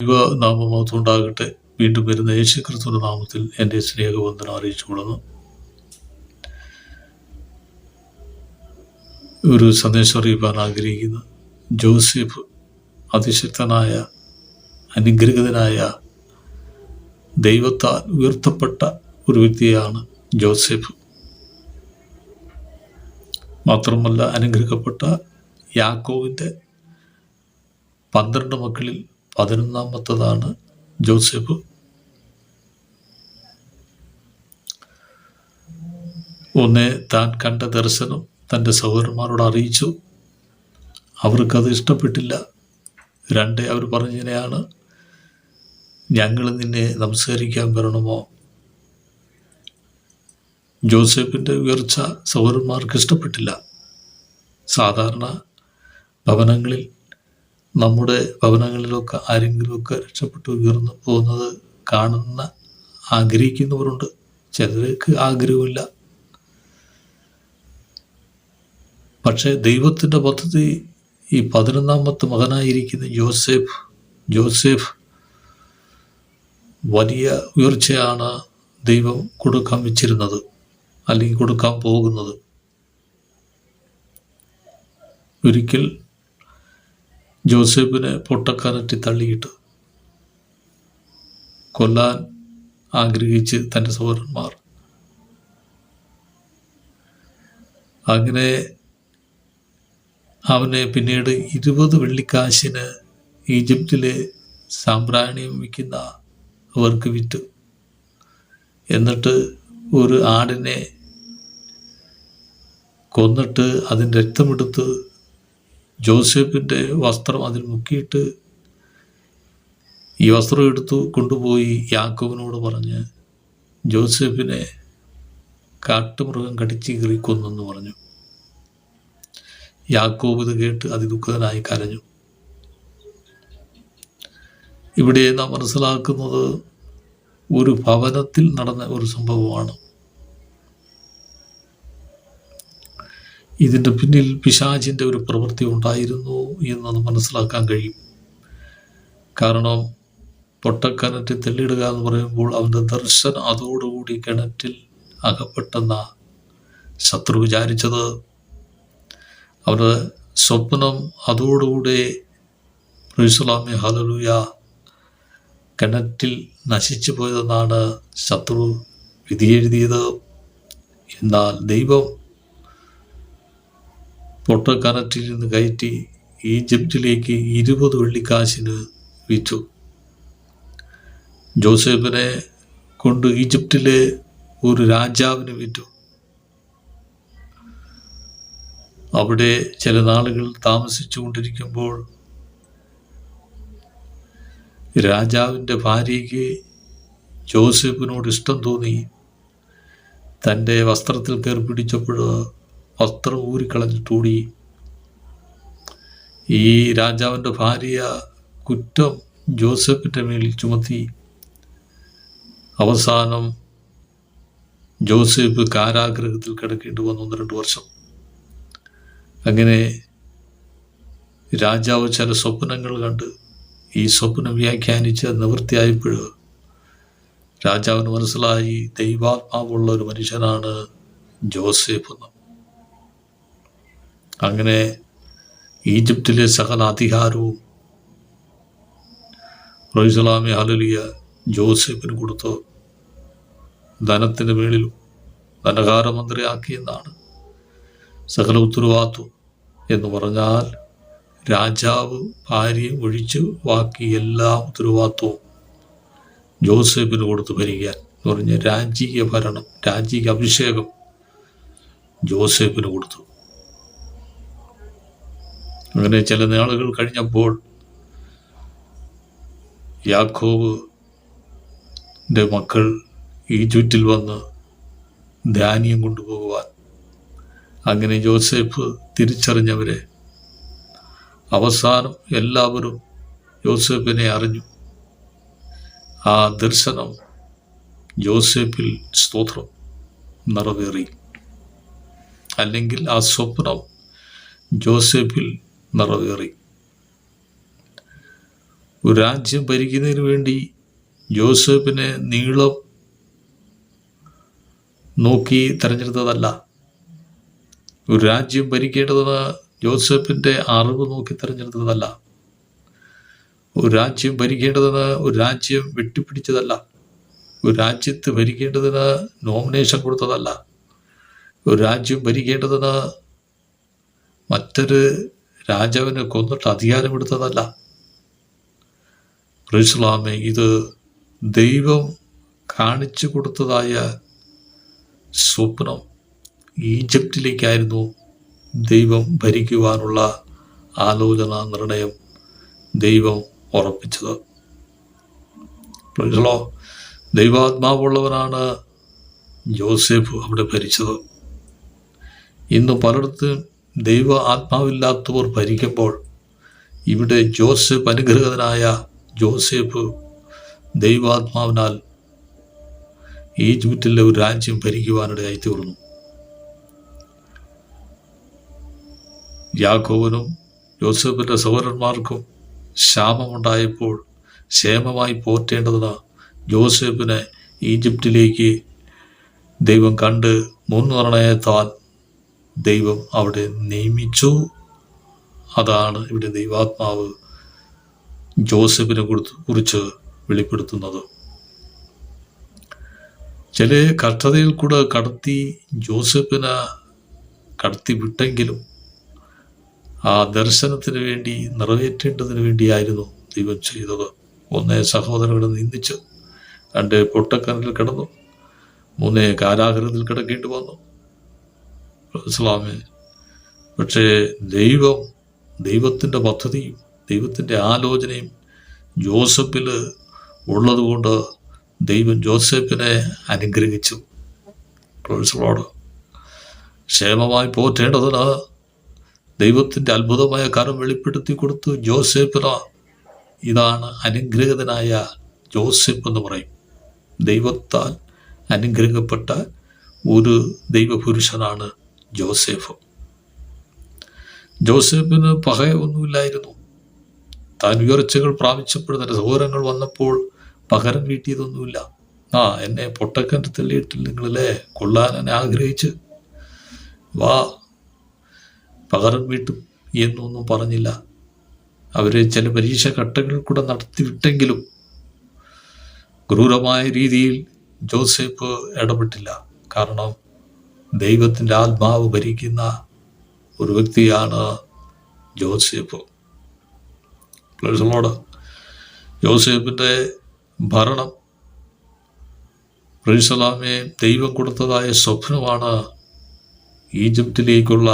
ദൈവനാമമഹത്വം ഉണ്ടാകട്ടെ വീണ്ടും വരുന്ന യേശു നാമത്തിൽ എന്റെ സ്നേഹവന്ദനം അറിയിച്ചുകൊള്ളുന്നു. ഒരു സന്ദേശം അറിയിപ്പാൻ ആഗ്രഹിക്കുന്നു. ജോസഫ് അതിശക്തനായ അനുഗ്രഹിതനായ ദൈവത്താൽ ഉയർത്തപ്പെട്ട ഒരു വ്യക്തിയാണ് ജോസഫ്. മാത്രമല്ല അനുഗ്രഹിക്കപ്പെട്ട യാക്കോവിന്റെ പന്ത്രണ്ട് മക്കളിൽ പതിനൊന്നാമത്തതാണ് ജോസഫ്. ഒന്ന് താൻ കണ്ട ദർശനം തന്റെ സഹോദരന്മാരോട് അറിയിച്ചു. അവർക്കത് ഇഷ്ടപ്പെട്ടില്ല. രണ്ട് അവർ പറഞ്ഞതിനെയാണ് ഞങ്ങൾ നിന്നെ നമസ്കരിക്കാൻ വരണമോ? ജോസഫിന്റെ ഉയർച്ച സഹോദരന്മാർക്ക് ഇഷ്ടപ്പെട്ടില്ല. സാധാരണ ഭവനങ്ങളിൽ നമ്മുടെ ഭവനങ്ങളിലൊക്കെ ആരെങ്കിലുമൊക്കെ രക്ഷപ്പെട്ടു ഉയർന്നു പോകുന്നത് കാണുന്ന ആഗ്രഹിക്കുന്നവരുണ്ട്. ചിലർക്ക് ആഗ്രഹമില്ല പക്ഷേ ദൈവത്തിന്റെ പദ്ധതി ഈ പതിനൊന്നാമത്തെ മകനായിരിക്കുന്ന ജോസഫ് ജോസഫ് വലിയ ഉയർച്ചയാണ് ദൈവം കൊടുക്കാൻ വെച്ചിരുന്നത് അല്ലെങ്കിൽ കൊടുക്കാൻ പോകുന്നത്. ഒരിക്കൽ ജോസഫിനെ പൊട്ടക്കാനറ്റി തള്ളിയിട്ട് കൊല്ലാൻ ആഗ്രഹിച്ച് തന്റെ സഹോദരന്മാർ. അങ്ങനെ അവനെ പിന്നീട് ഇരുപത് വെള്ളിക്കാശിന് ഈജിപ്തിലെ സാമ്പ്രാണിയം വിൽക്കുന്ന അവർക്ക് വിറ്റു. എന്നിട്ട് ഒരു ആടിനെ കൊന്നിട്ട് അതിന്റെ രക്തമെടുത്ത് ജോസഫിന്റെ വസ്ത്രം അതിൽ മുക്കിയിട്ട് ഈ വസ്ത്രം എടുത്തു കൊണ്ടുപോയി യാക്കോവിനോട് പറഞ്ഞ് ജോസഫിനെ കാട്ടുമൃഗം കടിച്ച് കീറിക്കൊന്നെന്ന് പറഞ്ഞു. യാക്കോബ് ഇത് കേട്ട് അതിദുഃഖിതനായി കരഞ്ഞു. ഇവിടെ നാം മനസ്സിലാക്കുന്നത് ഒരു ഭവനത്തിൽ നടന്ന ഒരു സംഭവമാണ്. ഇതിന്റെ പിന്നിൽ പിശാചിന്റെ ഒരു പ്രവൃത്തി ഉണ്ടായിരുന്നു എന്ന് എന്നത് മനസ്സിലാക്കാൻ കഴിയും. കാരണം പൊട്ടക്കിണറ്റിൽ തെള്ളിയിടുക എന്ന് പറയുമ്പോൾ അവന്റെ ദർശനം അതോടുകൂടി കിണറ്റിൽ അകപ്പെട്ടെന്ന ശത്രു വിചാരിച്ചത്. അവരുടെ സ്വപ്നം അതോടുകൂടെ റീസുലാമി ഹലലുയ കിണറ്റിൽ നശിച്ചു പോയതെന്നാണ് ശത്രു വിധിയെഴുതിയത്. എന്നാൽ ദൈവം പൊട്ടക്കിണറ്റിൽ നിന്ന് കയറ്റി ഈജിപ്തിലേക്ക് ഇരുപത് വെള്ളിക്കാശിന് വിറ്റു. ജോസഫിനെ കൊണ്ട് ഈജിപ്തിലെ ഒരു രാജാവിന് വിറ്റു. അവിടെ ചില നാളുകൾ താമസിച്ചു കൊണ്ടിരിക്കുമ്പോൾ രാജാവിന്റെ ഭാര്യയ്ക്ക് ജോസഫിനോട് ഇഷ്ടം തോന്നി. തന്റെ വസ്ത്രത്തിൽ കയറി പിടിച്ചപ്പോൾ വസ്ത്രം തൂടി ഈ രാജാവിന്റെ ഭാര്യ കുറ്റം ജോസഫിന്റെ മേലിൽ ചുമത്തി. അവസാനം ജോസഫ് കാരാഗ്രഹത്തിൽ കിടക്കേണ്ടി വന്നു ഒന്ന് രണ്ട് വർഷം. അങ്ങനെ രാജാവ് ചില സ്വപ്നങ്ങൾ കണ്ട് ഈ സ്വപ്നം വ്യാഖ്യാനിച്ച് നിവൃത്തിയായപ്പോൾ രാജാവിന് മനസ്സിലായി ദൈവാത്മാവുള്ള ഒരു മനുഷ്യനാണ് ജോസഫ് എന്ന്. അങ്ങനെ ഈജിപ്തിലെ സകല അധികാരവും റൈസലാമി അലലിയ ജോസഫിന് കൊടുത്ത് ധനത്തിന്റെ മേളിലും ധനകാരമന്ത്രിയാക്കിയെന്നാണ് സകല ഉത്തരവാദിത്വം എന്ന് പറഞ്ഞാൽ രാജാവ് ഭാര്യ ഒഴിച്ച് ബാക്കി എല്ലാ ഉത്തരവാദിത്വവും ജോസഫിന് കൊടുത്ത് ഭരിക്കാൻ എന്ന് പറഞ്ഞ് രാജീയ ഭരണം രാജീയ അഭിഷേകം ജോസഫിന് കൊടുത്തു. അങ്ങനെ ചില നാളുകൾ കഴിഞ്ഞപ്പോൾ യാക്കോബ് മക്കൾ ഈജിപ്തിൽ വന്ന് ധാന്യം കൊണ്ടുപോകുവാൻ. അങ്ങനെ ജോസഫ് തിരിച്ചറിഞ്ഞവരെ. അവസാനം എല്ലാവരും ജോസഫിനെ അറിഞ്ഞു. ആ ദർശനം ജോസഫിൽ സ്തോത്രം നിറവേറി. അല്ലെങ്കിൽ ആ സ്വപ്നം ജോസഫിൽ നിറവേറി. ഒരു രാജ്യം ഭരിക്കുന്നതിന് വേണ്ടി ജോസഫിനെ നീളം നോക്കി തെരഞ്ഞെടുത്തതല്ല. ഒരു രാജ്യം ഭരിക്കേണ്ടതെന്ന് ജോസഫിന്റെ അറിവ് നോക്കി തെരഞ്ഞെടുത്തതല്ല. ഒരു രാജ്യം ഭരിക്കേണ്ടതെന്ന് ഒരു രാജ്യം വെട്ടിപ്പിടിച്ചതല്ല. ഒരു രാജ്യത്ത് ഭരിക്കേണ്ടതിന് നോമിനേഷൻ കൊടുത്തതല്ല. ഒരു രാജ്യം ഭരിക്കേണ്ടതിന് മറ്റൊരു രാജാവിനെ കൊന്നിട്ട് അധികാരമെടുത്തതല്ല. റിസ്ലാമെ ഇത് ദൈവം കാണിച്ചു കൊടുത്തതായ സ്വപ്നം ഈജിപ്തിലേക്കായിരുന്നു ദൈവം ഭരിക്കുവാനുള്ള ആലോചന നിർണയം ദൈവം ഉറപ്പിച്ചത്. പ്രജലോ ദൈവാത്മാവുള്ളവനാണ് ജോസഫ് അവിടെ ഭരിച്ചത്. ഇന്ന് പലയിടത്തും ദൈവ ആത്മാവില്ലാത്തവർ ഭരിക്കുമ്പോൾ ഇവിടെ ജോസഫ് അനുഗ്രഹീതനായ ജോസഫ് ദൈവാത്മാവിനാൽ ഈജിപ്തിലെ ഒരു രാജ്യം ഭരിക്കുവാനിടയായി തീർന്നു യാക്കോവനും യോസഫിന്റെ സഹോദരന്മാർക്കും ക്ഷാമമുണ്ടായപ്പോൾ ക്ഷേമമായി പോറ്റേണ്ടതിന് ജോസഫിനെ ഈജിപ്തിലേക്ക് ദൈവം കണ്ട് മുൻനിർണയത്താൽ ദൈവം അവിടെ നിയമിച്ചു. അതാണ് ഇവിടെ ദൈവാത്മാവ് ജോസഫിനെ കുറിച്ച് വെളിപ്പെടുത്തുന്നത്. ചില കഷ്ടതയിൽ കൂടെ കടത്തി ജോസഫിനെ കടത്തി വിട്ടെങ്കിലും ആ ദർശനത്തിന് വേണ്ടി നിറവേറ്റേണ്ടതിന് വേണ്ടിയായിരുന്നു ദൈവം ചെയ്തത്. ഒന്നേ സഹോദരങ്ങളെ നിന്ദിച്ച് രണ്ട് പൊട്ടക്കനലിൽ കിടന്നു മൂന്നേ കാരാഗ്രഹത്തിൽ കിടക്കേണ്ടി വന്നു. ഇസ്ലാമെ. പക്ഷേ ദൈവം ദൈവത്തിന്റെ പദ്ധതിയും ദൈവത്തിന്റെ ആലോചനയും ജോസഫിൽ ഉള്ളതുകൊണ്ട് ദൈവം ജോസഫിനെ അനുഗ്രഹിച്ചു. പ്രൊഫസറോട് ക്ഷേമമായി പോറ്റേണ്ടതിന് ദൈവത്തിന്റെ അത്ഭുതമായ കരം വെളിപ്പെടുത്തി കൊടുത്തു ജോസഫിന്. ഇതാണ് അനുഗ്രഹിതനായ ജോസഫ് എന്ന് പറയും. ദൈവത്താൽ അനുഗ്രഹിക്കപ്പെട്ട ഒരു ദൈവപുരുഷനാണ് ജോസഫ്. ജോസഫിന് പകയൊന്നുമില്ലായിരുന്നു താൻ ഉയർച്ചകൾ പ്രാപിച്ചപ്പോൾ തന്റെ സഹോദരങ്ങൾ വന്നപ്പോൾ പകരം വീട്ടിയതൊന്നുമില്ല. ആ എന്നെ പൊട്ടക്കന്റെ തെളിയിട്ടിൽ നിങ്ങളല്ലേ കൊള്ളാൻ എന്നെ ആഗ്രഹിച്ച്? വാ പകരം വീട്ടും എന്നൊന്നും പറഞ്ഞില്ല. അവരെ ചില പരീക്ഷ ഘട്ടങ്ങൾ കൂടെ നടത്തിവിട്ടെങ്കിലും ക്രൂരമായ രീതിയിൽ ജോസഫ് ഇടപെട്ടില്ല. കാരണം ദൈവത്തിന്റെ ആത്മാവ് ഭരിക്കുന്ന ഒരു വ്യക്തിയാണ് ജോസഫ്. പ്ലസലോട് ജോസഫിന്റെ ഭരണം പ്രിസലാമെ ദൈവം കൊടുത്തതായ സ്വപ്നമാണ് ഈജിപ്തിലേക്കുള്ള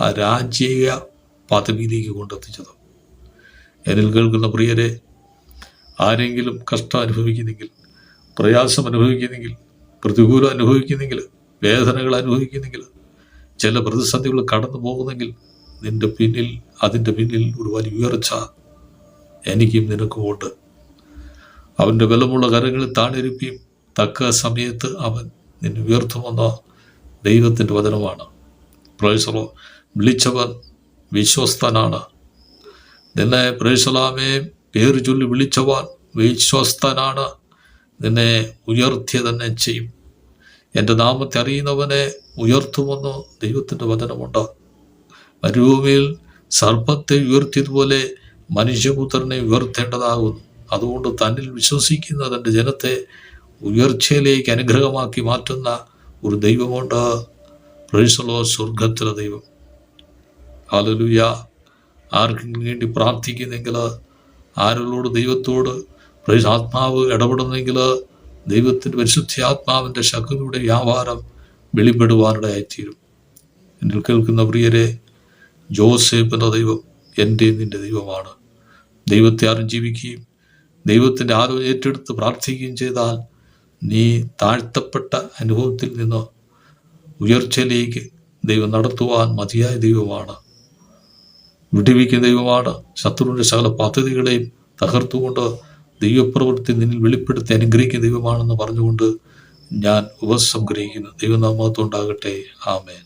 ആ രാജ്യീയ പദവിയിലേക്ക് കൊണ്ടെത്തിച്ചത്. എന്നിൽ കേൾക്കുന്ന പ്രിയരെ ആരെങ്കിലും കഷ്ടം അനുഭവിക്കുന്നെങ്കിൽ പ്രയാസം അനുഭവിക്കുന്നെങ്കിൽ പ്രതികൂലം അനുഭവിക്കുന്നെങ്കിൽ വേദനകൾ അനുഭവിക്കുന്നെങ്കിൽ ചില പ്രതിസന്ധികൾ കടന്നു പോകുന്നെങ്കിൽ നിന്റെ പിന്നിൽ അതിന്റെ പിന്നിൽ ഒരു വലിയ ഉയർച്ച എനിക്കും നിനക്കുമുണ്ട് അവന്റെ ബലമുള്ള കരങ്ങളിൽ താണിരിപ്പിയും തക്ക സമയത്ത് അവൻ നിന്നെ ഉയർത്തുമെന്ന ദൈവത്തിന്റെ വചനമാണ്. പ്രേസറോ വിളിച്ചവൻ വിശ്വസ്തനാണ്. നിന്നെ പ്രേസലാമേ പേര് ചൊല്ലി വിളിച്ചവൻ വിശ്വസ്തനാണ്. നിന്നെ ഉയർത്തിയ തന്നെ ചെയ്യും. എന്റെ നാമത്തെ അറിയുന്നവനെ ഉയർത്തുമെന്ന് ദൈവത്തിന്റെ വചനമുണ്ട്. മരുഭൂമിയിൽ സർപ്പത്തെ ഉയർത്തിയതുപോലെ മനുഷ്യപുത്രനെ ഉയർത്തേണ്ടതാകുന്നു. അതുകൊണ്ട് തന്നിൽ വിശ്വസിക്കുന്ന തന്റെ ജനത്തെ ഉയർച്ചയിലേക്ക് അനുഗ്രഹമാക്കി മാറ്റുന്ന ഒരു ദൈവമുണ്ട്. പ്രൈസലോ സ്വർഗത്തിലെ ദൈവം. ഹാലലുയ ആർക്കെങ്കിലും വേണ്ടി പ്രാർത്ഥിക്കുന്നെങ്കിൽ ആരോട് ദൈവത്തോട് പ്രൈസ് ആത്മാവ് ഇടപെടുന്നെങ്കിൽ ദൈവത്തിന്റെ പരിശുദ്ധാത്മാവിന്റെ ശക്തിയുടെ വ്യാപാരം വെളിപ്പെടുവാനിടയായിത്തീരും എന്നിൽ കേൾക്കുന്ന പ്രിയരെ ജോസേഫ് എന്ന ദൈവം എന്റെ നിന്റെ ദൈവമാണ്. ദൈവത്തെ അറിഞ്ഞീവിക്കുകയും ദൈവത്തിന്റെ ആരോ ഏറ്റെടുത്ത് പ്രാർത്ഥിക്കുകയും ചെയ്താൽ നീ താഴ്ത്തപ്പെട്ട അനുഭവത്തിൽ നിന്ന് ഉയർച്ചയിലേക്ക് ദൈവം നടത്തുവാൻ മതിയായ ദൈവമാണ്. വിടിവിക്കുന്ന ദൈവമാണ് ശത്രുവിന്റെ സകല പദ്ധതികളെയും തകർത്തുകൊണ്ട് ദൈവപ്രവൃത്തി നിന്നിൽ വെളിപ്പെടുത്തി അനുഗ്രഹിക്കുന്ന ദൈവമാണെന്ന് പറഞ്ഞുകൊണ്ട് ഞാൻ ഉപസംഗ്രഹിക്കുന്നു ദൈവനാമത്തുണ്ടാകട്ടെ ആമേൻ.